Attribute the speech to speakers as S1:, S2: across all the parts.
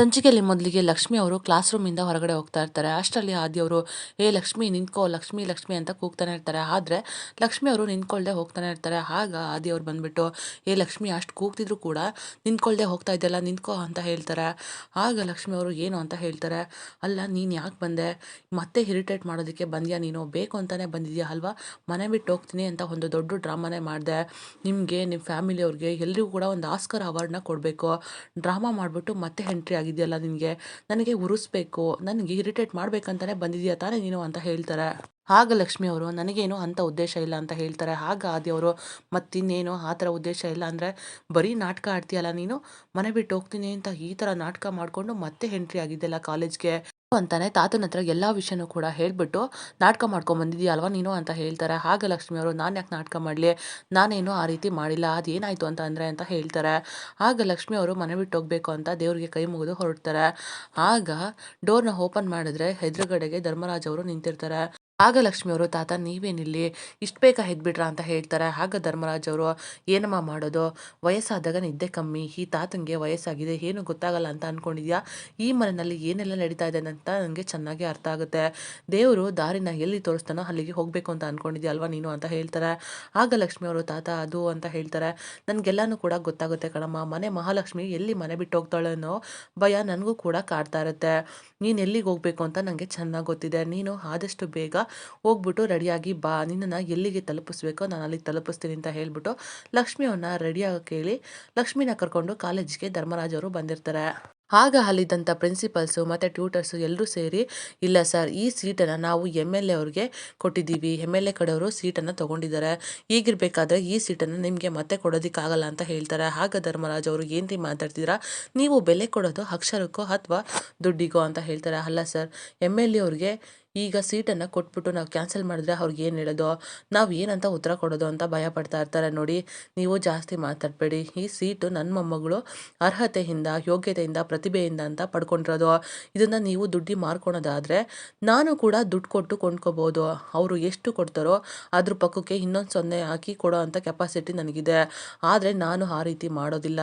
S1: ಸಂಚಿಕೆಯಲ್ಲಿ ಮೊದಲಿಗೆ ಲಕ್ಷ್ಮಿ ಅವರು ಕ್ಲಾಸ್ ರೂಮಿಂದ ಹೊರಗಡೆ ಹೋಗ್ತಾ ಇರ್ತಾರೆ. ಅಷ್ಟರಲ್ಲಿ ಆದಿಯವರು ಏ ಲಕ್ಷ್ಮಿ, ನಿಂತ್ಕೋ, ಲಕ್ಷ್ಮಿ ಲಕ್ಷ್ಮಿ ಅಂತ ಕೂಗ್ತಾನೆ ಇರ್ತಾರೆ. ಆದರೆ ಲಕ್ಷ್ಮಿ ಅವರು ನಿಂತ್ಕೊಳ್ಳದೆ ಹೋಗ್ತಾನೆ ಇರ್ತಾರೆ. ಆಗ ಆದಿಯವ್ರು ಬಂದ್ಬಿಟ್ಟು, ಏ ಲಕ್ಷ್ಮಿ, ಅಷ್ಟು ಕೂಗ್ತಿದ್ರು ಕೂಡ ನಿಂತ್ಕೊಳ್ಳದೆ ಹೋಗ್ತಾ ಇದ್ದಲ್ಲ ನಿಂತ್ಕೋ ಅಂತ ಹೇಳ್ತಾರೆ. ಆಗ ಲಕ್ಷ್ಮಿ ಅವರು, ಏನು ಅಂತ ಹೇಳ್ತಾರೆ? ಅಲ್ಲ, ನೀನು ಯಾಕೆ ಬಂದೆ? ಮತ್ತೆ ಇರಿಟೇಟ್ ಮಾಡೋದಕ್ಕೆ ಬಂದ್ಯಾ ನೀನು? ಬೇಕು ಅಂತಾನೆ ಬಂದಿದ್ಯಾ ಅಲ್ವಾ? ಮನೆ ಬಿಟ್ಟು ಹೋಗ್ತೀನಿ ಅಂತ ಒಂದು ದೊಡ್ಡ ಡ್ರಾಮಾನೇ ಮಾಡಿದೆ. ನಿಮಗೆ ನಿಮ್ಮ ಫ್ಯಾಮಿಲಿಯವ್ರಿಗೆ ಎಲ್ಲರಿಗೂ ಕೂಡ ಒಂದು ಆಸ್ಕರ್ ಅವಾರ್ಡ್ನ ಕೊಡಬೇಕು. ಡ್ರಾಮಾ ಮಾಡಿಬಿಟ್ಟು ಮತ್ತೆ ಎಂಟ್ರಿ ಆಗಿದೆಯಲ್ಲ ನಿನಗೆ? ನನಗೆ ಉರಿಸ್ಬೇಕು, ನನಗೆ ಇರಿಟೇಟ್ ಮಾಡ್ಬೇಕಂತಾನೆ ಬಂದಿದೆಯಾ ತಾನೇ ನೀನು ಅಂತ ಹೇಳ್ತಾರೆ. ಆಗ ಲಕ್ಷ್ಮಿ ಅವರು, ನನಗೇನು ಅಂಥ ಉದ್ದೇಶ ಇಲ್ಲ ಅಂತ ಹೇಳ್ತಾರೆ. ಆಗ ಆದಿಯವರು ಮತ್ತಿನ್ನೇನು ಆ ಥರ ಉದ್ದೇಶ ಇಲ್ಲ ಅಂದರೆ ಬರೀ ನಾಟಕ ಆಡ್ತೀಯಲ್ಲ ನೀನು? ಮನೆ ಬಿಟ್ಟು ಹೋಗ್ತೀನಿ ಅಂತ ಈ ಥರ ನಾಟಕ ಮಾಡಿಕೊಂಡು ಮತ್ತೆ ಎಂಟ್ರಿ ಆಗಿದ್ದೆಲ್ಲ ಕಾಲೇಜ್ಗೆ ಅಂತಾನೆ ತಾತನ ಹತ್ರ ಎಲ್ಲ ವಿಷಯನೂ ಕೂಡ ಹೇಳ್ಬಿಟ್ಟು ನಾಟಕ ಅಲ್ವಾ ನೀನು ಅಂತ ಹೇಳ್ತಾರೆ. ಆಗ ಲಕ್ಷ್ಮಿ ಅವರು, ನಾನು ಯಾಕೆ ನಾಟಕ ಮಾಡಲಿ? ನಾನೇನು ಆ ರೀತಿ ಮಾಡಿಲ್ಲ. ಅದೇನಾಯಿತು ಅಂತ ಅಂದರೆ ಅಂತ ಹೇಳ್ತಾರೆ. ಆಗ ಲಕ್ಷ್ಮಿ ಅವರು ಮನೆ ಬಿಟ್ಟು ಹೋಗಬೇಕು ಅಂತ ದೇವರಿಗೆ ಕೈ ಮುಗಿದು ಹೊರಡ್ತಾರೆ. ಆಗ ಡೋರ್ನ ಓಪನ್ ಮಾಡಿದ್ರೆ ಎದುರುಗಡೆಗೆ ಧರ್ಮರಾಜ್ ಅವರು ನಿಂತಿರ್ತಾರೆ. ಆಗ ಲಕ್ಷ್ಮಿ ಅವರು, ತಾತ, ನೀವೇನಿಲ್ಲಿ? ಇಷ್ಟು ಬೇಗ ಎದ್ಬಿಟ್ರಾ ಅಂತ ಹೇಳ್ತಾರೆ. ಆಗ ಧರ್ಮರಾಜ್ ಅವರು, ಏನಮ್ಮ ಮಾಡೋದು? ವಯಸ್ಸಾದಾಗ ನಿದ್ದೆ ಕಮ್ಮಿ. ಈ ತಾತಂಗೆ ವಯಸ್ಸಾಗಿದೆ. ಏನು ಗೊತ್ತಾಗಲ್ಲ ಅಂತ ಅಂದ್ಕೊಂಡಿದ್ಯಾ ಈ ಮನೆಯಲ್ಲಿ ಏನೆಲ್ಲ ನಡೀತಾ ಇದೆ ಅಂತ ನನಗೆ ಚೆನ್ನಾಗಿ ಅರ್ಥ ಆಗುತ್ತೆ. ದೇವರು ದಾರಿನ ಎಲ್ಲಿ ತೋರಿಸ್ತಾನೋ ಅಲ್ಲಿಗೆ ಹೋಗಬೇಕು ಅಂತ ಅಂದ್ಕೊಂಡಿದ್ಯಾ ಅಲ್ವಾ ನೀನು? ಅಂತ ಹೇಳ್ತಾರೆ. ಆಗ ಲಕ್ಷ್ಮಿ ಅವರು, ತಾತ, ಅದು ಅಂತ ಹೇಳ್ತಾರೆ. ನನಗೆಲ್ಲನೂ ಕೂಡ ಗೊತ್ತಾಗುತ್ತೆ ಕಣಮ್ಮ. ಮನೆ ಮಹಾಲಕ್ಷ್ಮಿ ಎಲ್ಲಿ ಮನೆ ಬಿಟ್ಟು ಹೋಗ್ತಾಳೆ ಅನ್ನೋ ಭಯ ನನಗೂ ಕೂಡ ಕಾಡ್ತಾ ಇರುತ್ತೆ. ನೀನು ಎಲ್ಲಿಗೆ ಹೋಗಬೇಕು ಅಂತ ನನಗೆ ಚೆನ್ನಾಗಿ ಗೊತ್ತಿದೆ. ನೀನು ಆದಷ್ಟು ಬೇಗ ಹೋಗ್ಬಿಟ್ಟು ರೆಡಿಯಾಗಿ ಬಾ, ನಿನ್ನನ್ನು ಎಲ್ಲಿಗೆ ತಲುಪಿಸ್ಬೇಕೋ ನಾನು ಅಲ್ಲಿಗೆ ತಲುಪಿಸ್ತೀನಿ ಅಂತ ಹೇಳ್ಬಿಟ್ಟು ಲಕ್ಷ್ಮಿಯವನ್ನ ರೆಡಿಯಾಗಿ ಹೇಳಿ ಲಕ್ಷ್ಮಿನ ಕರ್ಕೊಂಡು ಕಾಲೇಜಿಗೆ ಧರ್ಮರಾಜ್ ಅವರು ಬಂದಿರ್ತಾರೆ. ಆಗ ಅಲ್ಲಿದ್ದಂಥ ಪ್ರಿನ್ಸಿಪಲ್ಸು ಮತ್ತು ಟ್ಯೂಟರ್ಸು ಎಲ್ಲರೂ ಸೇರಿ, ಇಲ್ಲ ಸರ್ ಈ ಸೀಟನ್ನು ನಾವು ಎಂ ಎಲ್ ಎ ಅವ್ರಿಗೆ ಕೊಟ್ಟಿದ್ದೀವಿ. ಎಂ ಎಲ್ ಎ ಕಡೆಯವರು ಸೀಟನ್ನು ತೊಗೊಂಡಿದ್ದಾರೆ. ಈಗಿರಬೇಕಾದ್ರೆ ಈ ಸೀಟನ್ನು ನಿಮಗೆ ಮತ್ತೆ ಕೊಡೋದಕ್ಕಾಗಲ್ಲ ಅಂತ ಹೇಳ್ತಾರೆ. ಆಗ ಧರ್ಮರಾಜ್ ಅವರು ಏನು ಮಾತಾಡ್ತಿದ್ದೀರಾ ನೀವು ಬೆಲೆ ಕೊಡೋದು ಅಕ್ಷರಕ್ಕೋ ಅಥವಾ ದುಡ್ಡಿಗೋ ಅಂತ ಹೇಳ್ತಾರೆ. ಅಲ್ಲ ಸರ್ ಎಂ ಎಲ್ ಎ ಅವ್ರಿಗೆ ಈಗ ಸೀಟನ್ನು ಕೊಟ್ಬಿಟ್ಟು ನಾವು ಕ್ಯಾನ್ಸಲ್ ಮಾಡಿದ್ರೆ ಅವ್ರಿಗೆ ಏನು ಹೇಳೋದು? ನಾವು ಏನಂತ ಉತ್ತರ ಕೊಡೋದು ಅಂತ ಭಯ ಪಡ್ತಾ ಇರ್ತಾರೆ ನೋಡಿ. ನೀವು ಜಾಸ್ತಿ ಮಾತಾಡಬೇಡಿ. ಈ ಸೀಟು ನನ್ನ ಮೊಮ್ಮಗಳು ಅರ್ಹತೆಯಿಂದ, ಯೋಗ್ಯತೆಯಿಂದ, ಪ್ರತಿಭೆಯಿಂದ ಅಂತ ಪಡ್ಕೊಂಡಿರೋದು. ಇದನ್ನು ನೀವು ದುಡ್ಡಿ ಮಾರ್ಕೊಳೋದಾದರೆ ನಾನು ಕೂಡ ದುಡ್ಡು ಕೊಟ್ಟು ಕೊಂಡ್ಕೋಬೋದು. ಅವರು ಎಷ್ಟು ಕೊಡ್ತಾರೋ ಅದ್ರ ಪಕ್ಕಕ್ಕೆ ಇನ್ನೊಂದು ಸೊನ್ನೆ ಹಾಕಿ ಕೊಡೋ ಅಂಥ ಕೆಪಾಸಿಟಿ ನನಗಿದೆ. ಆದರೆ ನಾನು ಆ ರೀತಿ ಮಾಡೋದಿಲ್ಲ.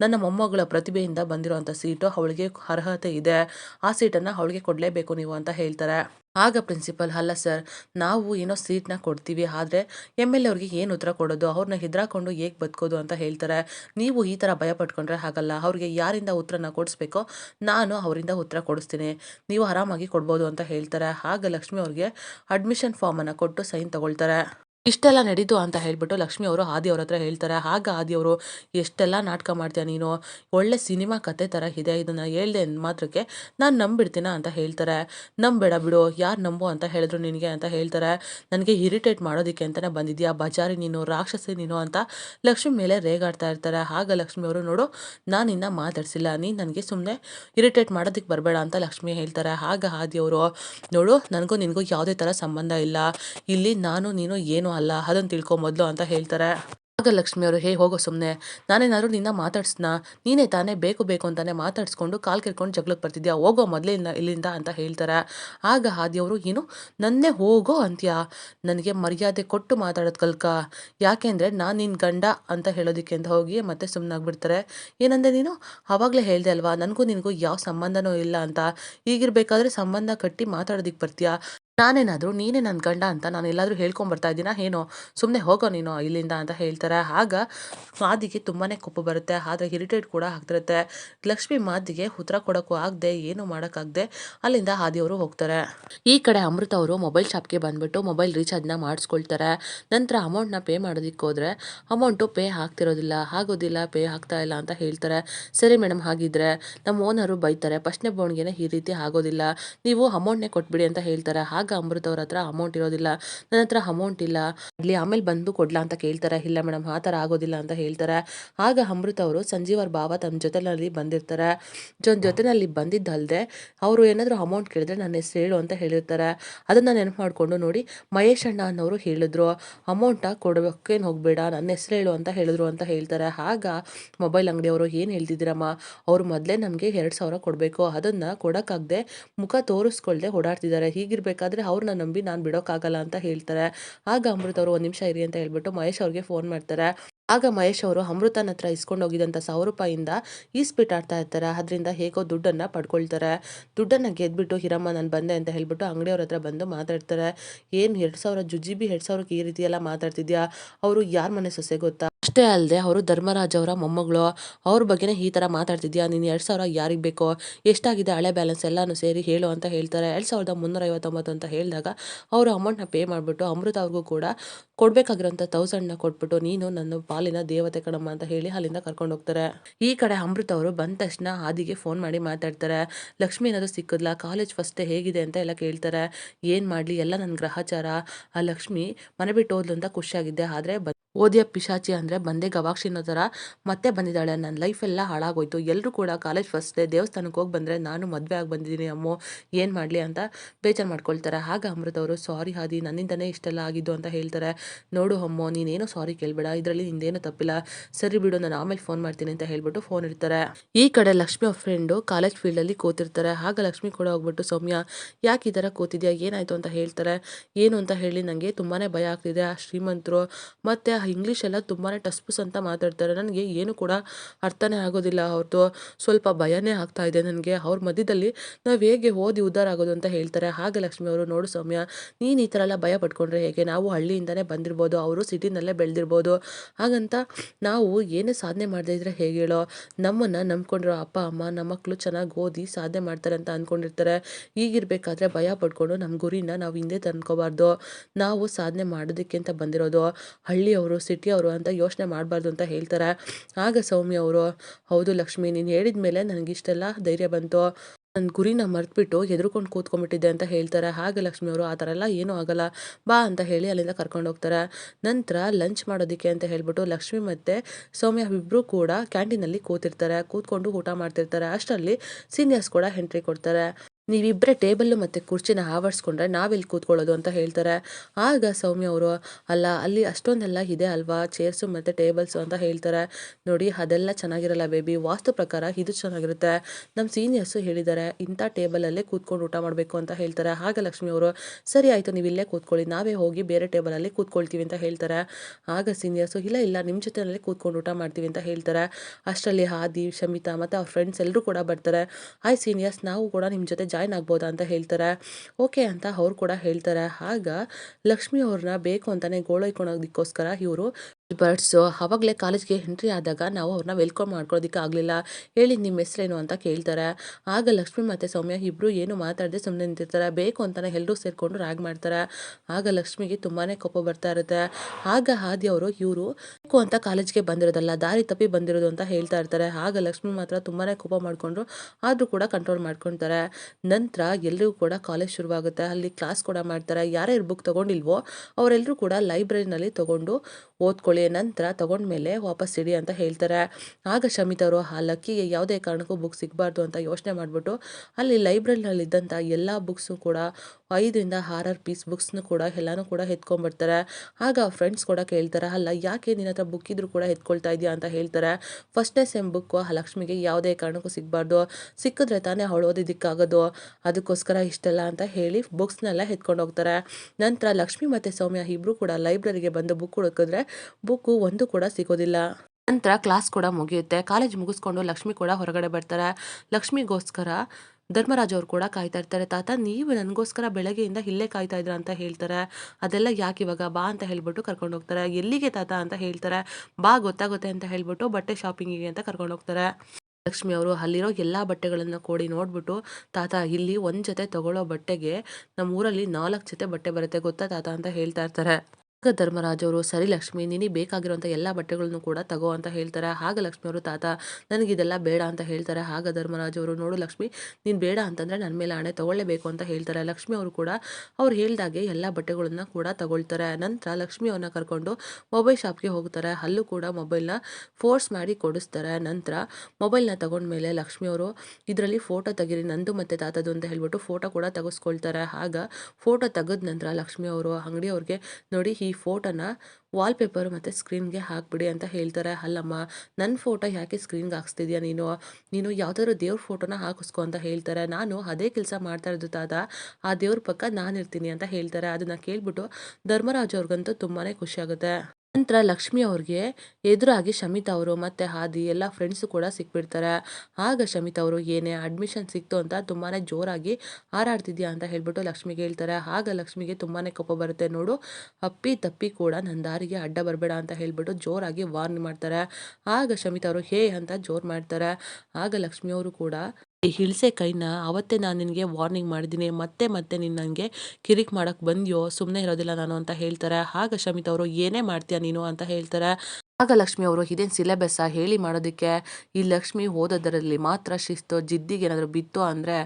S1: ನನ್ನ ಮೊಮ್ಮಗಳ ಪ್ರತಿಭೆಯಿಂದ ಬಂದಿರೋವಂಥ ಸೀಟು ಅವಳಿಗೆ ಅರ್ಹತೆ ಇದೆ. ಆ ಸೀಟನ್ನು ಅವಳಿಗೆ ಕೊಡಲೇಬೇಕು ನೀವು ಅಂತ ಹೇಳ್ತಾರೆ. ಆಗ ಪ್ರಿನ್ಸಿಪಲ್, ಅಲ್ಲ ಸರ್, ನಾವು ಏನೋ ಸೀಟ್ನ ಕೊಡ್ತೀವಿ, ಆದರೆ ಎಂ ಎಲ್ ಅವ್ರಿಗೆ ಏನು ಉತ್ತರ ಕೊಡೋದು? ಅವ್ರನ್ನ ಹೆದ್ರಾಕೊಂಡು ಹೇಗೆ ಬದುಕೋದು ಅಂತ ಹೇಳ್ತಾರೆ. ನೀವು ಈ ಥರ ಭಯ ಪಟ್ಕೊಂಡ್ರೆ ಆಗಲ್ಲ ಅವ್ರಿಗೆ ಯಾರಿಂದ ಉತ್ತರನ ಕೊಡಿಸ್ಬೇಕೋ, ನಾನು ಅವರಿಂದ ಉತ್ತರ ಕೊಡಿಸ್ತೀನಿ. ನೀವು ಆರಾಮಾಗಿ ಕೊಡ್ಬೋದು ಅಂತ ಹೇಳ್ತಾರೆ. ಆಗ ಲಕ್ಷ್ಮಿ ಅವ್ರಿಗೆ ಅಡ್ಮಿಷನ್ ಫಾರ್ಮನ್ನು ಕೊಟ್ಟು ಸೈನ್ ತಗೊಳ್ತಾರೆ. ಇಷ್ಟೆಲ್ಲ ನಡೀತು ಅಂತ ಹೇಳ್ಬಿಟ್ಟು ಲಕ್ಷ್ಮಿ ಅವರು ಆದಿ ಅವ್ರ ಹತ್ರ ಹೇಳ್ತಾರೆ. ಆಗ ಆದಿ ಅವರು, ಎಷ್ಟೆಲ್ಲ ನಾಟಕ ಮಾಡ್ತೀಯ ನೀನು? ಒಳ್ಳೆ ಸಿನಿಮಾ ಕತೆ ಥರ ಇದೆ. ಇದನ್ನು ಹೇಳ್ದೆ ಮಾತ್ರಕ್ಕೆ ನಾನು ನಂಬಿಡ್ತೀನ? ಅಂತ ಹೇಳ್ತಾರೆ. ನಂಬೇಡ ಬಿಡು. ಯಾರು ನಂಬು ಅಂತ ಹೇಳಿದ್ರು ನಿನಗೆ? ಅಂತ ಹೇಳ್ತಾರೆ. ನನಗೆ ಇರಿಟೇಟ್ ಮಾಡೋದಕ್ಕೆ ಅಂತಲೇ ಬಂದಿದ್ಯಾ? ಬಜಾರಿ ನೀನು, ರಾಕ್ಷಸಿ ನೀನು? ಅಂತ ಲಕ್ಷ್ಮಿ ಮೇಲೆ ರೇಗಾಡ್ತಾ ಇರ್ತಾರೆ. ಆಗ ಲಕ್ಷ್ಮಿ ಅವರು, ನೋಡು, ನಾನು ಇನ್ನು ಮಾತಾಡ್ಸಿಲ್ಲ. ನೀನು ನನಗೆ ಸುಮ್ಮನೆ ಇರಿಟೇಟ್ ಮಾಡೋದಕ್ಕೆ ಬರಬೇಡ ಅಂತ ಲಕ್ಷ್ಮಿ ಹೇಳ್ತಾರೆ. ಆಗ ಆದಿಯವರು ನೋಡು, ನನಗೂ ನಿನಗೂ ಯಾವುದೇ ಥರ ಸಂಬಂಧ ಇಲ್ಲ. ಇಲ್ಲಿ ನಾನು, ನೀನು, ಏನು ಅಲ್ಲ ಅದನ್ನು ತಿಳ್ಕೊ ಮೊದಲು ಅಂತ ಹೇಳ್ತಾರೆ. ಆಗ ಲಕ್ಷ್ಮಿಯವರು ಹೇ, ಹೋಗೋ ಸುಮ್ಮನೆ ನಾನೇನಾದರೂ ನಿನ್ನ ಮಾತಾಡ್ಸ್ನ. ನೀನೇ ತಾನೇ ಬೇಕು ಬೇಕು ಅಂತಾನೆ ಮಾತಾಡಿಸ್ಕೊಂಡು ಕಾಲು ಕಿರ್ಕೊಂಡು ಜಗಳಕ್ಕೆ ಬರ್ತಿದ್ಯಾ? ಹೋಗೋ ಮೊದಲಿಂದ ಇಲ್ಲಿಂದ ಅಂತ ಹೇಳ್ತಾರೆ. ಆಗ ಹಾದಿಯವರು ಏನು? ನನ್ನೇ ಹೋಗೋ ಅಂತ್ಯ? ನನಗೆ ಮರ್ಯಾದೆ ಕೊಟ್ಟು ಮಾತಾಡೋದು ಕಲ್ಕ. ಯಾಕೆಂದರೆ ನಾನು ನಿನ್ನ ಗಂಡ ಅಂತ ಹೇಳೋದಕ್ಕೆ ಅಂತ ಹೋಗಿ ಮತ್ತೆ ಸುಮ್ಮನಾಗ್ಬಿಡ್ತಾರೆ ಏನಂದರೆ ನೀನು? ಆವಾಗಲೇ ಹೇಳಿದೆ ಅಲ್ವಾ? ನನಗೂ ನಿನಗೂ ಯಾವ ಸಂಬಂಧನೂ ಇಲ್ಲ ಅಂತ. ಈಗಿರಬೇಕಾದ್ರೆ ಸಂಬಂಧ ಕಟ್ಟಿ ಮಾತಾಡೋದಕ್ಕೆ ಬರ್ತೀಯಾ? ನಾನೇನಾದರೂ, ನೀನೇ ನನ್ನ ಗಂಡ ಅಂತ ನಾನು ಎಲ್ಲಾದರೂ ಹೇಳ್ಕೊಂಬರ್ತಾ ಇದ್ದೀನ, ಏನೋ ಸುಮ್ಮನೆ ಹೋಗೋ ನೀನು, ಇಲ್ಲಿಂದ ಅಂತ ಹೇಳ್ತಾರೆ. ಆಗ ಮಾದಿಗೆ ತುಂಬಾ ಕೋಪ ಬರುತ್ತೆ, ಆದರೆ ಇರಿಟೇಟ್ ಕೂಡ ಆಗ್ತಿರುತ್ತೆ. ಲಕ್ಷ್ಮಿ ಮಾದಿಗೆ ಉತ್ತರ ಕೊಡೋಕ್ಕೂ ಆಗದೆ, ಏನು ಮಾಡೋಕ್ಕಾಗದೆ, ಅಲ್ಲಿಂದ ಆದಿಯವರು ಹೋಗ್ತಾರೆ. ಈ ಕಡೆ ಅಮೃತ ಅವರು ಮೊಬೈಲ್ ಶಾಪ್ಗೆ ಬಂದುಬಿಟ್ಟು ಮೊಬೈಲ್ ರೀಚಾರ್ಜ್ನ ಮಾಡಿಸ್ಕೊಳ್ತಾರೆ. ನಂತರ ಅಮೌಂಟ್ನ ಪೇ ಮಾಡೋದಕ್ಕೆ ಹೋದರೆ ಅಮೌಂಟು ಪೇ ಆಗ್ತಿರೋದಿಲ್ಲ, ಆಗೋದಿಲ್ಲ ಪೇ ಆಗ್ತಾ ಇಲ್ಲ ಅಂತ ಹೇಳ್ತಾರೆ. ಸರಿ ಮೇಡಮ್ ಹಾಗಿದ್ರೆ ನಮ್ಮ ಓನರು ಬೈತಾರೆ ಫಸ್ಟ್ನೇ ಬೋನ್ಗೆ ಈ ರೀತಿ ಆಗೋದಿಲ್ಲ, ನೀವು ಅಮೌಂಟ್ನೇ ಕೊಟ್ಬಿಡಿ ಅಂತ ಹೇಳ್ತಾರೆ. ಆಗ ಆಗ ಅಮೃತ ಅವ್ರ ಹತ್ರ ಅಮೌಂಟ್ ಇರೋದಿಲ್ಲ. ನನ್ನ ಹತ್ರ ಅಮೌಂಟ್ ಇಲ್ಲ. ಇಲ್ಲಿ ಆಮೇಲೆ ಬಂದು ಕೊಡ್ಲಾ ಅಂತ ಕೇಳ್ತಾರೆ. ಇಲ್ಲ ಮೇಡಮ್, ಆ ಥರ ಆಗೋದಿಲ್ಲ ಅಂತ ಹೇಳ್ತಾರೆ. ಆಗ ಅಮೃತ ಅವರು ಸಂಜೀವ್ ಅವ್ರ ಭಾವ ತಮ್ಮ ಜೊತೆನಲ್ಲಿ ಬಂದಿರ್ತಾರೆ. ಜೊತೆನಲ್ಲಿ ಬಂದಿದ್ದಲ್ಲದೆ ಅವರು ಏನಾದರೂ ಅಮೌಂಟ್ ಕೇಳಿದ್ರೆ ನನ್ನ ಹೆಸರು ಹೇಳು ಅಂತ ಹೇಳಿರ್ತಾರೆ. ಅದನ್ನು ನೆನಪು ಮಾಡಿಕೊಂಡು ನೋಡಿ ಮಹೇಶ್ ಅಣ್ಣ ಅನ್ನೋರು ಹೇಳಿದ್ರು. ಅಮೌಂಟ ಕೊಡೋಕ್ಕೇನು ಹೋಗಬೇಡ. ನನ್ನ ಹೆಸರು ಹೇಳು ಅಂತ ಹೇಳಿದ್ರು ಅಂತ ಹೇಳ್ತಾರೆ. ಆಗ ಮೊಬೈಲ್ ಅಂಗಡಿಯವರು ಏನು ಹೇಳ್ತಿದ್ದೀರಮ್ಮ? ಅವರು ಮೊದಲೇ ನಮಗೆ ಎರಡು ಸಾವಿರ ಕೊಡಬೇಕು. ಅದನ್ನು ಕೊಡೋಕ್ಕಾಗದೆ ಮುಖ ತೋರಿಸ್ಕೊಳ್ದೆ ಓಡಾಡ್ತಿದ್ದಾರೆ. ಹೀಗಿರ್ಬೇಕಾದ್ರೆ ಅವ್ರನ್ನ ನಂಬಿ ನಾನು ಬಿಡೋಕ್ಕಾಗಲ್ಲ ಅಂತ ಹೇಳ್ತಾರೆ. ಆಗ ಅಮೃತ ಅವರು ಒಂದು ನಿಮಿಷ ಇರಿ ಅಂತ ಹೇಳ್ಬಿಟ್ಟು ಮಹೇಶ್ ಅವ್ರಿಗೆ ಫೋನ್ ಮಾಡ್ತಾರೆ. ಆಗ ಮಹೇಶ್ ಅವರು ಅಮೃತನ ಹತ್ರ ಇಸ್ಕೊಂಡು ಹೋಗಿದಂಥ ಸಾವಿರ ರೂಪಾಯಿಂದ ಈಸ್ಪಿಟ್ ಆಡ್ತಾ ಇರ್ತಾರೆ. ಅದರಿಂದ ಹೇಗೋ ದುಡ್ಡನ್ನು ಪಡ್ಕೊಳ್ತಾರೆ. ದುಡ್ಡನ್ನು ಗೆದ್ಬಿಟ್ಟು ಹಿರಮ್ಮ ನಾನು ಬಂದೆ ಅಂತ ಹೇಳ್ಬಿಟ್ಟು ಅಂಗಡಿಯವ್ರ ಹತ್ರ ಬಂದು ಮಾತಾಡ್ತಾರೆ. ಏನು ಎರಡು ಸಾವಿರ, ಜುಜಿಬಿ ಎರಡು ಸಾವಿರಕ್ಕೆ ಈ ರೀತಿ ಎಲ್ಲ ಮಾತಾಡ್ತಿದ್ಯಾ? ಅವರು ಯಾರ ಮನೆ ಸೊಸೆ ಗೊತ್ತಾ? ಅಷ್ಟೇ ಅಲ್ಲದೆ ಅವರು ಧರ್ಮರಾಜ್ ಅವರ ಮೊಮ್ಮಗಳು. ಅವ್ರ ಬಗ್ಗೆನೇ ಈ ಥರ ಮಾತಾಡ್ತಿದ್ಯಾ? ನೀನು ಎರಡು ಸಾವಿರ ಯಾರಿಗೆ ಬೇಕೋ? ಎಷ್ಟಾಗಿದೆ ಹಳೆ ಬ್ಯಾಲೆನ್ಸ್? ಎಲ್ಲನೂ ಸೇರಿ ಹೇಳು ಅಂತ ಹೇಳ್ತಾರೆ. ಎರಡು ಸಾವಿರದ ಮುನ್ನೂರ ಐವತ್ತೊಂಬತ್ತು ಅಂತ ಹೇಳಿದಾಗ ಅವರು ಅಮೌಂಟ್ನ ಪೇ ಮಾಡಿಬಿಟ್ಟು ಅಮೃತ ಅವ್ರಿಗೂ ಕೂಡ ಕೊಡಬೇಕಾಗಿರೋಂಥ ತೌಸಂಡ್ನ ಕೊಟ್ಬಿಟ್ಟು ನೀನು ನನ್ನ ಪಾಲಿನ ದೇವತೆ ಕಣಮ್ಮ ಅಂತ ಹೇಳಿ ಅಲ್ಲಿಂದ ಕರ್ಕೊಂಡು ಹೋಗ್ತಾರೆ. ಈ ಕಡೆ ಅಮೃತ ಅವರು ಬಂದ ತಕ್ಷಣ ಆದಿಗೆ ಫೋನ್ ಮಾಡಿ ಮಾತಾಡ್ತಾರೆ. ಲಕ್ಷ್ಮಿ ಏನಾದರೂ ಸಿಕ್ಕದ್ಲ? ಕಾಲೇಜ್ ಫಸ್ಟೇ ಹೇಗಿದೆ ಅಂತ ಎಲ್ಲ ಕೇಳ್ತಾರೆ. ಏನು ಮಾಡ್ಲಿ? ಎಲ್ಲ ನನ್ನ ಗ್ರಹಚಾರ. ಆ ಲಕ್ಷ್ಮಿ ಮನೆ ಬಿಟ್ಟು ಹೋದ್ಲು ಅಂತ ಖುಷಿಯಾಗಿದ್ದೆ ಆದ್ರೆ ಓದಿಯ ಪಿಶಾಚಿ ಅಂದರೆ ಬಂದೆ ಗವಾಕ್ಷಿ ಅನ್ನೋ ಥರ ಮತ್ತೆ ಬಂದಿದ್ದಾಳೆ. ನನ್ನ ಲೈಫ್ ಎಲ್ಲ ಹಾಳಾಗೋಯ್ತು. ಎಲ್ಲರೂ ಕೂಡ ಕಾಲೇಜ್ ಫಸ್ಟ್ ಡೇ ದೇವಸ್ಥಾನಕ್ಕೆ ಹೋಗಿ ಬಂದರೆ ನಾನು ಮದುವೆ ಆಗಿ ಬಂದಿದ್ದೀನಿ. ಅಮ್ಮೋ, ಏನು ಮಾಡಲಿ ಅಂತ ಬೇಜಾರು ಮಾಡ್ಕೊಳ್ತಾರೆ. ಆಗ ಅಮೃತ ಅವರು ಸಾರಿ ಹಾದಿ, ನನ್ನಿಂದನೇ ಇಷ್ಟೆಲ್ಲ ಆಗಿದ್ದು ಅಂತ ಹೇಳ್ತಾರೆ. ನೋಡು ಅಮ್ಮೋ, ನೀನೇನು ಸಾರಿ ಕೇಳಬೇಡ. ಇದರಲ್ಲಿ ನಿಂದೇನು ತಪ್ಪಿಲ್ಲ. ಸರಿ ಬಿಡು, ನಾನು ಆಮೇಲೆ ಫೋನ್ ಮಾಡ್ತೀನಿ ಅಂತ ಹೇಳ್ಬಿಟ್ಟು ಫೋನ್ ಇರ್ತಾರೆ ಈ ಕಡೆ ಲಕ್ಷ್ಮಿ ಅವ್ರ ಫ್ರೆಂಡು ಕಾಲೇಜ್ ಫೀಲ್ಡಲ್ಲಿ ಕೂತಿರ್ತಾರೆ. ಆಗ ಲಕ್ಷ್ಮಿ ಕೂಡ ಹೋಗ್ಬಿಟ್ಟು, ಸೌಮ್ಯ, ಯಾಕೆ ಈ ಥರ ಕೂತಿದ್ಯಾ? ಏನಾಯಿತು ಅಂತ ಹೇಳ್ತಾರೆ. ಏನು ಅಂತ ಹೇಳಿ ನನಗೆ ತುಂಬಾ ಭಯ ಆಗ್ತಿದೆ. ಆ ಶ್ರೀಮಂತರು ಮತ್ತು ಆ ಇಂಗ್ಲೀಷ್ ಎಲ್ಲ ತುಂಬಾ ಟಸ್ಪುಸ್ ಅಂತ ಮಾತಾಡ್ತಾರೆ. ನನಗೆ ಏನು ಕೂಡ ಅರ್ಥನೇ ಆಗೋದಿಲ್ಲ ಅವ್ರದ್ದು ಸ್ವಲ್ಪ ಭಯನೇ ಆಗ್ತಾ ಇದೆ ನನಗೆ. ಅವ್ರ ಮಧ್ಯದಲ್ಲಿ ನಾವು ಹೇಗೆ ಓದಿ ಉದ್ಧಾರ ಆಗೋದು ಅಂತ ಹೇಳ್ತಾರೆ. ಹಾಗೆ ಲಕ್ಷ್ಮಿ ಅವರು, ನೋಡು ಸೌಮ್ಯ, ನೀನು ಈ ಥರ ಎಲ್ಲ ಭಯ ಪಡ್ಕೊಂಡ್ರೆ ಹೇಗೆ? ನಾವು ಹಳ್ಳಿಯಿಂದನೇ ಬಂದಿರ್ಬೋದು. ಅವರು ಸಿಟಿನಲ್ಲೇ ಬೆಳೆದಿರ್ಬೋದು. ಹಾಗಂತ ನಾವು ಏನೇ ಸಾಧನೆ ಮಾಡದೇ ಇದ್ರೆ ಹೇಗೆ ಹೇಳೋ, ನಮ್ಮನ್ನು ನಂಬ್ಕೊಂಡಿರೋ ಅಪ್ಪ, ಅಮ್ಮ, ನಮ್ಮ ಮಕ್ಕಳು ಚೆನ್ನಾಗಿ ಓದಿ ಸಾಧನೆ ಮಾಡ್ತಾರೆ ಅಂತ ಅಂದ್ಕೊಂಡಿರ್ತಾರೆ ಈಗಿರಬೇಕಾದ್ರೆ ಭಯ ಪಡ್ಕೊಂಡು ನಮ್ಮ ಗುರಿನ ನಾವು ಹಿಂದೆ ತಂದ್ಕೋಬಾರ್ದು. ನಾವು ಸಾಧನೆ ಮಾಡೋದಕ್ಕೆ ಅಂತ ಬಂದಿರೋದು ಹಳ್ಳಿಯವರು, ಸಿಟಿಯವರು ಅಂತ ಯೋಚನೆ ಮಾಡಬಾರ್ದು ಅಂತ ಹೇಳ್ತಾರೆ. ಆಗ ಸೌಮ್ಯ ಅವರು, ಹೌದು ಲಕ್ಷ್ಮಿ, ನೀನು ಹೇಳಿದ ಮೇಲೆ ನನಗಿಷ್ಟೆಲ್ಲ ಧೈರ್ಯ ಬಂತು. ನನ್ನ ಗುರಿನ ಮರೆತ್ಬಿಟ್ಟು ಹೆದರ್ಕೊಂಡು ಕೂತ್ಕೊಂಡ್ಬಿಟ್ಟಿದ್ದೆ ಅಂತ ಹೇಳ್ತಾರೆ. ಹಾಗೆ ಲಕ್ಷ್ಮಿ ಅವರು ಆ ಥರ ಎಲ್ಲ ಏನೂ ಆಗಲ್ಲ. ಬಾ ಅಂತ ಹೇಳಿ ಅಲ್ಲಿಂದ ಕರ್ಕೊಂಡು ಹೋಗ್ತಾರೆ. ನಂತರ ಲಂಚ್ ಮಾಡೋದಕ್ಕೆ ಅಂತ ಹೇಳ್ಬಿಟ್ಟು ಲಕ್ಷ್ಮಿ ಮತ್ತು ಸೌಮ್ಯ ಇಬ್ಬರು ಕೂಡ ಕ್ಯಾಂಟೀನಲ್ಲಿ ಕೂತಿರ್ತಾರೆ. ಕೂತ್ಕೊಂಡು ಊಟ ಮಾಡ್ತಿರ್ತಾರೆ. ಅಷ್ಟರಲ್ಲಿ ಸೀನಿಯರ್ಸ್ ಕೂಡ ಎಂಟ್ರಿ ಕೊಡ್ತಾರೆ. ನೀವಿಬ್ಬರೇ ಟೇಬಲ್ಲು ಮತ್ತು ಕುರ್ಚಿನ ಆವರಿಸ್ಕೊಂಡ್ರೆ ನಾವಿಲ್ಲಿ ಕೂತ್ಕೊಳ್ಳೋದು ಅಂತ ಹೇಳ್ತಾರೆ. ಆಗ ಸೌಮ್ಯ ಅವರು, ಅಲ್ಲ, ಅಲ್ಲಿ ಅಷ್ಟೊಂದೆಲ್ಲ ಇದೆ ಅಲ್ವಾ? ಚೇರ್ಸು ಮತ್ತು ಟೇಬಲ್ಸು ಅಂತ ಹೇಳ್ತಾರೆ. ನೋಡಿ, ಅದೆಲ್ಲ ಚೆನ್ನಾಗಿರಲ್ಲ ಬೇಬಿ. ವಾಸ್ತು ಪ್ರಕಾರ ಇದು ಚೆನ್ನಾಗಿರುತ್ತೆ. ನಮ್ಮ ಸೀನಿಯರ್ಸು ಹೇಳಿದ್ದಾರೆ, ಇಂಥ ಟೇಬಲಲ್ಲೇ ಕೂತ್ಕೊಂಡು ಊಟ ಮಾಡಬೇಕು ಅಂತ ಹೇಳ್ತಾರೆ. ಆಗ ಲಕ್ಷ್ಮಿ ಅವರು, ಸರಿ ಆಯಿತು ನೀವು ಇಲ್ಲೇ ಕೂತ್ಕೊಳ್ಳಿ. ನಾವೇ ಹೋಗಿ ಬೇರೆ ಟೇಬಲಲ್ಲಿ ಕೂತ್ಕೊಳ್ತೀವಿ ಅಂತ ಹೇಳ್ತಾರೆ. ಆಗ ಸೀನಿಯರ್ಸು, ಇಲ್ಲ ಇಲ್ಲ ನಿಮ್ಮ ಜೊತೆಯಲ್ಲೇ ಕೂತ್ಕೊಂಡು ಊಟ ಮಾಡ್ತೀವಿ ಅಂತ ಹೇಳ್ತಾರೆ. ಅಷ್ಟರಲ್ಲಿ ಹಾದಿ ಶಮಿತಾ ಮತ್ತು ಅವ್ರ ಫ್ರೆಂಡ್ಸ್ ಎಲ್ಲರೂ ಕೂಡ ಬರ್ತಾರೆ. ಹಾಯ್ ಸೀನಿಯರ್ಸ್, ನಾವು ಕೂಡ ನಿಮ್ಮ ಜೊತೆ ಆಗ್ಬೋದಾ ಅಂತ ಹೇಳ್ತಾರೆ. ಓಕೆ ಅಂತ ಅವ್ರು ಕೂಡ ಹೇಳ್ತಾರೆ. ಆಗ ಲಕ್ಷ್ಮಿ ಅವ್ರನ್ನ ಬೇಕು ಅಂತಲೇ ಗೋಳೈಕೊಳೋದಕ್ಕೋಸ್ಕರ ಇವರು ಬರ್ಡ್ಸು ಆವಾಗಲೇ ಕಾಲೇಜ್ಗೆ ಎಂಟ್ರಿ ಆದಾಗ ನಾವು ಅವ್ರನ್ನ ವೆಲ್ಕಮ್ ಮಾಡ್ಕೊಳ್ಳೋದಕ್ಕೆ ಆಗಲಿಲ್ಲ. ಹೇಳಿ ನಿಮ್ಮ ಹೆಸ್ರೇನು? ಅಂತ ಕೇಳ್ತಾರೆ. ಆಗ ಲಕ್ಷ್ಮಿ ಮತ್ತು ಸೌಮ್ಯ ಇಬ್ಬರು ಏನು ಮಾತಾಡದೆ ಸುಮ್ಮನೆ ನಿಂತಿರ್ತಾರೆ. ಬೇಕು ಅಂತಲೇ ಎಲ್ಲರೂ ಸೇರಿಕೊಂಡು ರ್ಯಾಗ್ ಮಾಡ್ತಾರೆ. ಆಗ ಲಕ್ಷ್ಮಿಗೆ ತುಂಬಾ ಕೋಪ ಬರ್ತಾ ಇರುತ್ತೆ. ಆಗ ಹಾದಿ ಅವರು, ಇವರು ಬೇಕು ಅಂತ ಕಾಲೇಜ್ಗೆ ಬಂದಿರೋದಲ್ಲ, ದಾರಿ ತಪ್ಪಿ ಬಂದಿರೋದು ಅಂತ ಹೇಳ್ತಾ ಇರ್ತಾರೆ. ಆಗ ಲಕ್ಷ್ಮಿ ಮಾತ್ರ ತುಂಬಾ ಕೋಪ ಮಾಡಿಕೊಂಡು ಆದರೂ ಕೂಡ ಕಂಟ್ರೋಲ್ ಮಾಡ್ಕೊತಾರೆ. ನಂತರ ಎಲ್ಲರಿಗೂ ಕೂಡ ಕಾಲೇಜ್ ಶುರುವಾಗುತ್ತೆ. ಅಲ್ಲಿ ಕ್ಲಾಸ್ ಕೂಡ ಮಾಡ್ತಾರೆ. ಯಾರ್ಯಾರು ಬುಕ್ ತೊಗೊಂಡಿಲ್ವೋ ಅವರೆಲ್ಲರೂ ಕೂಡ ಲೈಬ್ರರಿನಲ್ಲಿ ತೊಗೊಂಡು ಓದ್ಕೊಳ್ಳಿ. ನಂತರ ತಗೊಂಡ್ಮೇಲೆ ವಾಪಸ್ ಇಡಿ ಅಂತ ಹೇಳ್ತಾರೆ. ಆಗ ಶಮಿತವರು ಆ ಲಕ್ಕಿಗೆ ಯಾವುದೇ ಕಾರಣಕ್ಕೂ ಬುಕ್ ಸಿಗಬಾರ್ದು ಅಂತ ಯೋಚನೆ ಮಾಡಿಬಿಟ್ಟು, ಅಲ್ಲಿ ಲೈಬ್ರರಿನಲ್ಲಿ ಲೈಬ್ರರಿನಲ್ಲಿದ್ದಂಥ ಎಲ್ಲ ಬುಕ್ಸು ಕೂಡ, ಐದರಿಂದ ಆರಾರು ಪೀಸ್ ಬುಕ್ಸ್ನು ಕೂಡ ಎಲ್ಲನೂ ಕೂಡ ಎತ್ಕೊಂಡ್ಬರ್ತಾರೆ. ಆಗ ಫ್ರೆಂಡ್ಸ್ ಕೂಡ ಕೇಳ್ತಾರೆ, ಅಲ್ಲ, ಯಾಕೆ ನಿನ್ನ ಹತ್ರ ಬುಕ್ ಇದ್ರೂ ಕೂಡ ಎತ್ಕೊಳ್ತಾ ಇದೆಯಾ? ಅಂತ ಹೇಳ್ತಾರೆ. ಫಸ್ಟ್ನೇ ಸೆಮ್ ಬುಕ್ಕು ಆ, ಲಕ್ಷ್ಮಿಗೆ ಯಾವುದೇ ಕಾರಣಕ್ಕೂ ಸಿಗಬಾರ್ದು. ಸಿಕ್ಕಿದ್ರೆ ತಾನೇ ಅವಳು ಓದಿದ್ದಕ್ಕಾಗೋದು. ಅದಕ್ಕೋಸ್ಕರ ಇಷ್ಟೆಲ್ಲ ಅಂತ ಹೇಳಿ ಬುಕ್ಸ್ನೆಲ್ಲ ಎತ್ಕೊಂಡು ಹೋಗ್ತಾರೆ ನಂತರ ಲಕ್ಷ್ಮಿ ಮತ್ತು ಸೌಮ್ಯ ಇಬ್ಬರು ಕೂಡ ಲೈಬ್ರರಿಗೆ ಬಂದು ಬುಕ್ ಹುಡುಕಿದ್ರೆ ಬುಕ್ಕು ಒಂದು ಕೂಡ ಸಿಗೋದಿಲ್ಲ. ನಂತರ ಕ್ಲಾಸ್ ಕೂಡ ಮುಗಿಯುತ್ತೆ. ಕಾಲೇಜ್ ಮುಗಿಸ್ಕೊಂಡು ಲಕ್ಷ್ಮಿ ಕೂಡ ಹೊರಗಡೆ ಬರ್ತಾರೆ. ಲಕ್ಷ್ಮಿಗೋಸ್ಕರ ಧರ್ಮರಾಜ್ ಅವರು ಕೂಡ ಕಾಯ್ತಾ ಇರ್ತಾರೆ. ತಾತ, ನೀವು ನನಗೋಸ್ಕರ ಬೆಳಗ್ಗೆಯಿಂದ ಇಲ್ಲೇ ಕಾಯ್ತಾ ಇದ್ರ? ಅಂತ ಹೇಳ್ತಾರೆ. ಅದೆಲ್ಲ ಯಾಕೆ ಇವಾಗ ಬಾ ಅಂತ ಹೇಳ್ಬಿಟ್ಟು ಕರ್ಕೊಂಡು ಹೋಗ್ತಾರೆ. ಎಲ್ಲಿಗೆ ತಾತ ಅಂತ ಹೇಳ್ತಾರೆ. ಬಾ ಗೊತ್ತಾಗುತ್ತೆ ಅಂತ ಹೇಳ್ಬಿಟ್ಟು ಬಟ್ಟೆ ಶಾಪಿಂಗಿಗೆ ಅಂತ ಕರ್ಕೊಂಡು ಹೋಗ್ತಾರೆ. ಲಕ್ಷ್ಮಿ ಅವರು ಅಲ್ಲಿರೋ ಎಲ್ಲ ಬಟ್ಟೆಗಳನ್ನು ಕೊಡಿ ನೋಡ್ಬಿಟ್ಟು, ತಾತ, ಇಲ್ಲಿ ಒಂದು ಜೊತೆ ತಗೊಳ್ಳೋ ಬಟ್ಟೆಗೆ ನಮ್ಮ ಊರಲ್ಲಿ ನಾಲ್ಕು ಜೊತೆ ಬಟ್ಟೆ ಬರುತ್ತೆ. ಗೊತ್ತಾ ತಾತ? ಅಂತ ಹೇಳ್ತಾ ಇರ್ತಾರೆ. ಆಗ ಧರ್ಮರಾಜ್ ಅವರು, ಸರಿ ಲಕ್ಷ್ಮಿ, ನಿನಗೆ ಬೇಕಾಗಿರುವಂಥ ಎಲ್ಲ ಬಟ್ಟೆಗಳನ್ನು ಕೂಡ ತಗೋ ಅಂತ ಹೇಳ್ತಾರೆ. ಆಗ ಲಕ್ಷ್ಮಿ ಅವರು, ತಾತ ನನಗಿದೆಲ್ಲ ಬೇಡ ಅಂತ ಹೇಳ್ತಾರೆ. ಆಗ ಧರ್ಮರಾಜ್ ಅವರು, ನೋಡು ಲಕ್ಷ್ಮಿ, ನೀನು ಬೇಡ ಅಂತಂದರೆ ನನ್ನ ಮೇಲೆ ಹಣೆ ತಗೊಳ್ಳೇಬೇಕು ಅಂತ ಹೇಳ್ತಾರೆ. ಲಕ್ಷ್ಮಿ ಅವರು ಕೂಡ, ಅವ್ರು ಹೇಳ್ದಾಗೆ ಎಲ್ಲ ಬಟ್ಟೆಗಳನ್ನು ಕೂಡ ತಗೊಳ್ತಾರೆ. ನಂತರ ಲಕ್ಷ್ಮಿ ಅವ್ರನ್ನ ಕರ್ಕೊಂಡು ಮೊಬೈಲ್ ಶಾಪ್ಗೆ ಹೋಗ್ತಾರೆ. ಅಲ್ಲೂ ಕೂಡ ಮೊಬೈಲ್ನ ಫೋರ್ಸ್ ಮಾಡಿ ಕೊಡಿಸ್ತಾರೆ. ನಂತರ ಮೊಬೈಲ್ನ ತಗೊಂಡ್ಮೇಲೆ ಲಕ್ಷ್ಮಿ ಅವರು, ಇದರಲ್ಲಿ ಫೋಟೋ ತೆಗೀರಿ, ನಂದು ಮತ್ತು ತಾತದು ಅಂತ ಹೇಳ್ಬಿಟ್ಟು ಫೋಟೋ ಕೂಡ ತೆಗೆಸ್ಕೊಳ್ತಾರೆ. ಆಗ ಫೋಟೋ ತೆಗೆದ ನಂತರ ಲಕ್ಷ್ಮಿ ಅವರು ಅಂಗಡಿಯವ್ರಿಗೆ ನೋಡಿ, ಈ ಫೋಟೋನ ವಾಲ್ಪೇಪರ್ ಮತ್ತು ಸ್ಕ್ರೀನ್ಗೆ ಹಾಕ್ಬಿಡಿ ಅಂತ ಹೇಳ್ತಾರೆ. ಅಲ್ಲಮ್ಮ ನನ್ನ ಫೋಟೋ ಯಾಕೆ ಸ್ಕ್ರೀನ್ಗೆ ಹಾಕ್ಸ್ತಿದ್ಯಾ ನೀನು? ನೀನು ಯಾವುದಾದ್ರು ದೇವ್ರ ಫೋಟೋನ ಹಾಕಿಸ್ಕೊ ಅಂತ ಹೇಳ್ತಾರೆ. ನಾನು ಅದೇ ಕೆಲಸ ಮಾಡ್ತಾ ಇರೋದು ತಾತ. ಆ ದೇವ್ರ ಪಕ್ಕ ನಾನು ಇರ್ತೀನಿ ಅಂತ ಹೇಳ್ತಾರೆ. ಅದನ್ನು ಕೇಳಿಬಿಟ್ಟು ಧರ್ಮರಾಜ್ ಅವ್ರಿಗಂತೂ ತುಂಬಾ ಖುಷಿ ಆಗುತ್ತೆ. ನಂತರ ಲಕ್ಷ್ಮಿ ಅವ್ರಿಗೆ ಎದುರಾಗಿ ಶಮಿತಾ ಅವರು ಮತ್ತು ಹಾದಿ ಎಲ್ಲ ಫ್ರೆಂಡ್ಸು ಕೂಡ ಸಿಕ್ಬಿಡ್ತಾರೆ. ಆಗ ಶಮಿತಾ ಅವರು, ಏನೇ ಅಡ್ಮಿಷನ್ ಸಿಕ್ತು ಅಂತ ತುಂಬಾ ಜೋರಾಗಿ ಹಾರಾಡ್ತಿದ್ಯಾ ಅಂತ ಹೇಳ್ಬಿಟ್ಟು ಲಕ್ಷ್ಮಿಗೆ ಹೇಳ್ತಾರೆ. ಆಗ ಲಕ್ಷ್ಮಿಗೆ ತುಂಬಾ ಕೋಪ ಬರುತ್ತೆ. ನೋಡು, ಅಪ್ಪಿ ತಪ್ಪಿ ಕೂಡ ನನ್ನ ದಾರಿಗೆ ಅಡ್ಡ ಬರಬೇಡ ಅಂತ ಹೇಳ್ಬಿಟ್ಟು ಜೋರಾಗಿ ವಾರ್ನ್ ಮಾಡ್ತಾರೆ. ಆಗ ಶಮಿತಾ ಅವರು, ಹೇ ಅಂತ ಜೋರು ಮಾಡ್ತಾರೆ. ಆಗ ಲಕ್ಷ್ಮಿಯವರು ಕೂಡ ಈ ಹಿಳ್ಸೆ ಕೈನ ಅವತ್ತೇ ನಾನು ನಿನಗೆ ವಾರ್ನಿಂಗ್ ಮಾಡಿದ್ದೀನಿ. ಮತ್ತೆ ಮತ್ತೆ ನೀನು ನನಗೆ ಕಿರಿಕ್ ಮಾಡೋಕ್ಕೆ ಬಂದ್ಯೋ ಸುಮ್ಮನೆ ಇರೋದಿಲ್ಲ ನಾನು ಅಂತ ಹೇಳ್ತಾರೆ. ಆಗ ಶಮಿತ್ ಅವರು, ಏನೇ ಮಾಡ್ತೀಯ ನೀನು ಅಂತ ಹೇಳ್ತಾರೆ. ಆಗ ಲಕ್ಷ್ಮಿ ಅವರು ಇದೇನು ಸಿಲೆಬಸ್ ಹೇಳಿ ಮಾಡೋದಕ್ಕೆ ಈ ಲಕ್ಷ್ಮಿ ಓದೋದರಲ್ಲಿ ಮಾತ್ರ ಶಿಸ್ತು, ಜಿದ್ದಿಗೆ ಏನಾದರೂ ಬಿತ್ತು ಅಂದರೆ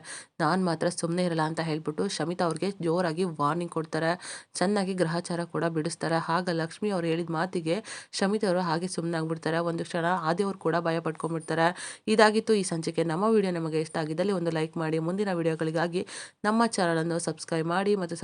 S1: ನಾನು ಮಾತ್ರ ಸುಮ್ಮನೆ ಇರಲ್ಲ ಅಂತ ಹೇಳ್ಬಿಟ್ಟು ಶಮಿತಾ ಅವ್ರಿಗೆ ಜೋರಾಗಿ ವಾರ್ನಿಂಗ್ ಕೊಡ್ತಾರೆ. ಚೆನ್ನಾಗಿ ಗ್ರಹಚಾರ ಕೂಡ ಬಿಡಿಸ್ತಾರೆ. ಆಗ ಲಕ್ಷ್ಮಿ ಅವ್ರು ಹೇಳಿದ ಮಾತಿಗೆ ಶಮಿತಾ ಅವರು ಹಾಗೆ ಸುಮ್ಮನೆ ಆಗ್ಬಿಡ್ತಾರೆ. ಒಂದು ಕ್ಷಣ ಆದಿಯವ್ರು ಕೂಡ ಭಯ ಪಡ್ಕೊಂಡ್ಬಿಡ್ತಾರೆ ಇದಾಗಿತ್ತು ಈ ಸಂಚಿಕೆ. ನಮ್ಮ ವಿಡಿಯೋ ನಮಗೆ ಇಷ್ಟ ಆಗಿದ್ದಲ್ಲಿ ಒಂದು ಲೈಕ್ ಮಾಡಿ. ಮುಂದಿನ ವಿಡಿಯೋಗಳಿಗಾಗಿ ನಮ್ಮ ಚಾನಲನ್ನು ಸಬ್ಸ್ಕ್ರೈಬ್ ಮಾಡಿ ಮತ್ತು